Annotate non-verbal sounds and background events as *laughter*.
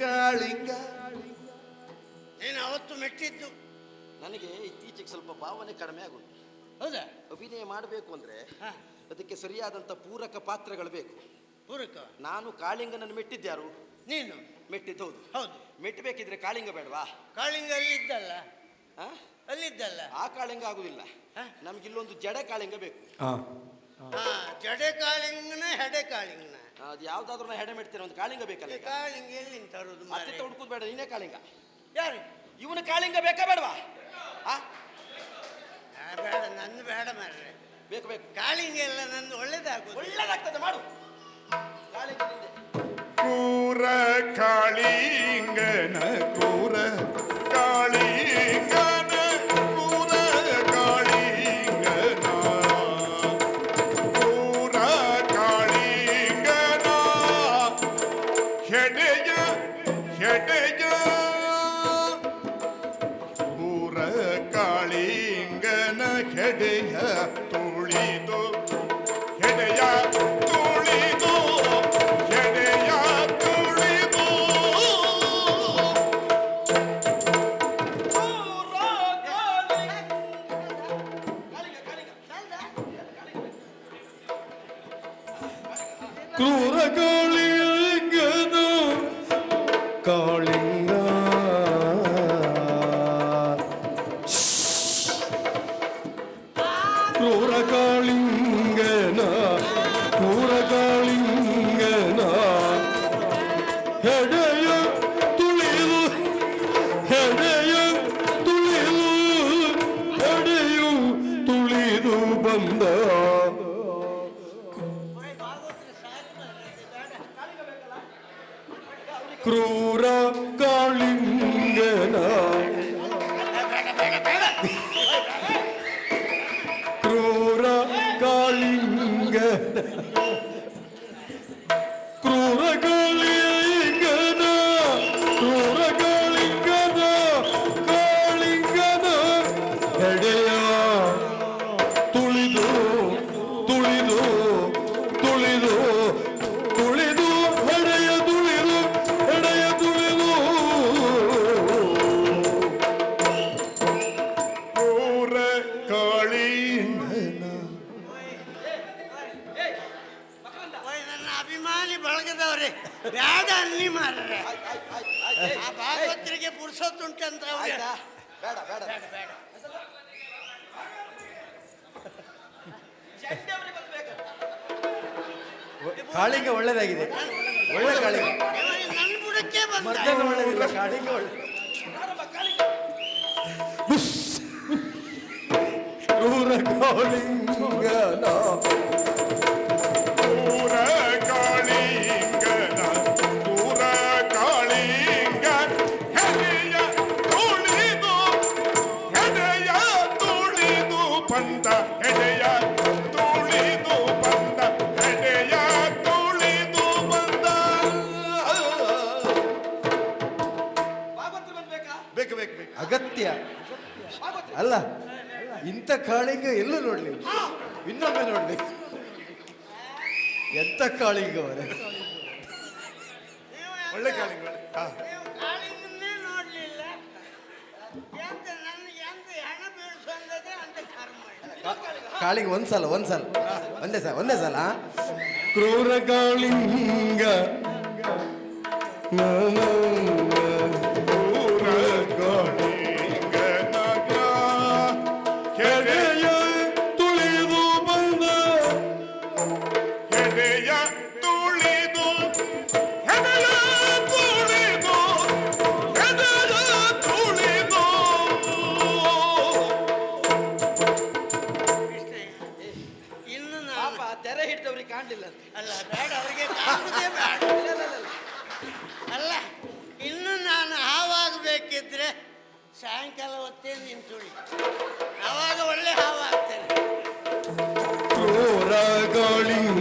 ಕಾಳಿಂಗ ನೀನು ಅವತ್ತು ಮೆಟ್ಟಿದ್ದು? ನನಗೆ ಇತ್ತೀಚೆಗೆ ಸ್ವಲ್ಪ ಭಾವನೆ ಕಡಿಮೆ ಆಗುತ್ತೆ ಹೌದಾ? ಅಭಿನಯ ಮಾಡಬೇಕು ಅಂದರೆ ಅದಕ್ಕೆ ಸರಿಯಾದಂಥ ಪೂರಕ ಪಾತ್ರಗಳು ಬೇಕು. ಪೂರಕ? ನಾನು ಕಾಳಿಂಗನನ್ನು ಮೆಟ್ಟಿದ್ದ್ಯಾರು ನೀನು? ಮೆಟ್ಟಿದ್ದು ಹೌದು. ಹೌದು. ಮೆಟ್ಟಬೇಕಿದ್ರೆ ಕಾಳಿಂಗ ಬೇಡವಾ? ಕಾಳಿಂಗ ಅಲ್ಲಿ ಇದ್ದಲ್ಲ? ಅಲ್ಲಿದ್ದಲ್ಲ? ಆ ಕಾಳಿಂಗ ಆಗುದಿಲ್ಲ. ನಮ್ಗೆ ಇಲ್ಲೊಂದು ಜಡ ಕಾಳಿಂಗ ಬೇಕು. ಹಾ ಜಡೆ ಕಾಳಿಂಗನ ಹೆಡೆ ಕಾಳಿಂಗನ. ಅದು ಯಾವ್ದಾದ್ರು ಹೆಡೆ ಮಾಡ್ತೀರ ಒಂದು ಕಾಳಿಂಗ ಬೇಕಲ್ಲ ಈಗ? ಕಾಳಿಂಗ ಎಲ್ಲಿಂದ ತರೋದು ಮತ್ತೆ ಮಾರ್ರೆ? ಹುಡುಕುದು ಬೇಡ ನೀನೇ ಕಾಳಿಂಗ. ಯಾರು? ಇವನು ಕಾಳಿಂಗ ಬೇಕಾ ಬೇಡವಾ? ಆ? ಆ, ಬೇಡ ನಂದು ಬೇಡ ಮಾರ್ರೆ. ಬೇಕು ಬೇಕು. ಕಾಳಿಂಗ ಎಲ್ಲ ನಂದು ಒಳ್ಳೇದಾಗುದು. ಒಳ್ಳೇದಾಗ್ತದೆ ಮಾಡು. ಕಾಳಿಂಗ ಪೂರ ಕ್ರೂರ ಕಾಳಿಂಗನ ಕ್ರೂರ ಹೆಡೆಯ ಕ್ರೂರ ಕಾಳಿಂಗನ ಹೆಡೆಯ ತುಳಿದು. ಹೆಡೆಯ ತುಳಿದು ಹೆಡೆಯ ಕ್ರೂರ ಕಾಳಿಂಗನ ಕ್ರೂರ ಕಾಳಿಂಗನ ಕ್ರೂರ ಕಾಳಿಂಗನ ಹೆಡೆಯ ತುಳಿದು ಹೆಡೆಯ ತುಳಿದು ಹೆಡೆಯು ತುಳಿದು ಬಂದ ಕ್ರೂರ ಕಾಳಿಂಗನ Yes. *laughs* ಬ್ಯಾಡ ಅಲ್ಲಿ ಮಾರ್ರೆ ಆ ಭಾಗವತರಿಗೆ ಆಯ್ತಾ? ಬೇಡ ಬೇಡ. ಬೇಡ ಬೇಡ. ಕಾಳಿಂಗ ಒಳ್ಳೇದಾಗಿದೆ. ಒಳ್ಳೆ ಕಾಳಿಂಗ. ನನ್ನ ಬುಡಕ್ಕೆ ಬಂದ? ಮರ್ದನ ಒಳ್ಳೇದಿಲ್ಲ ಕಾಳಿಂಗ ಒಳ್ಳೆ ಕಾಳಿಂಗನ ಬೇಕು ಅಗತ್ಯ ಭಾಗವತರು ಅಲ್ಲ ಇಂಥ ಕಾಳಿಂಗ ಎಲ್ಲೂ ನೋಡ್ಲಿ. ಇನ್ನೊಮ್ಮೆ ನೋಡ್ಲಿ. ಎಂತ ಕಾಳಿಂಗ ಅವರೇ. ಒಳ್ಳೆ ಕಾಳಿಂಗ ಒಳ್ಳೆ ಹಾ. ನೀವು ಕಾಳಿಂಗನ್ನೇ ನೋಡ್ಲಿಲ್ಲ. ಎಂತ ನನಗೆ ಎಂತ ಹೆಣ ಬೀಳ್ಸೊಂದದೆ ಅಂತ ಕರ್ಮ ಕಾಳಿಂಗ ಒಂದ್ಸಲ ಒಂದ್ಸಲ ಒಂದೇ ಸಲ. ಒಂದೇ ಸಲ ಆ? ಕ್ರೂರ ಕಾಳಿಂಗ. ಹೃದಯ ತುಳಿದು ಹೃದಯ ತುಳಿದು ಹೃದಯ ತುಳಿದು. ಇನ್ನು ಪಾಪ ತೆರೆ ಹಿಡಿದವ್ರಿಗೆ ಕಾಣಲಿಲ್ಲ ಅಲ್ಲ ಬೇಡ ಅವರಿಗೆ ಅಲ್ಲ ಇನ್ನು ನಾನು ಹಾವಾಗಬೇಕಿದ್ರೆ ಸಾಯಂಕಾಲ ಹೊತ್ತೇ ನಿನ್ ತುಳಿ. ಆವಾಗ ಒಳ್ಳೆ ಹಾವಾಗ್ತೇನೆ ಗಾಳಿಯು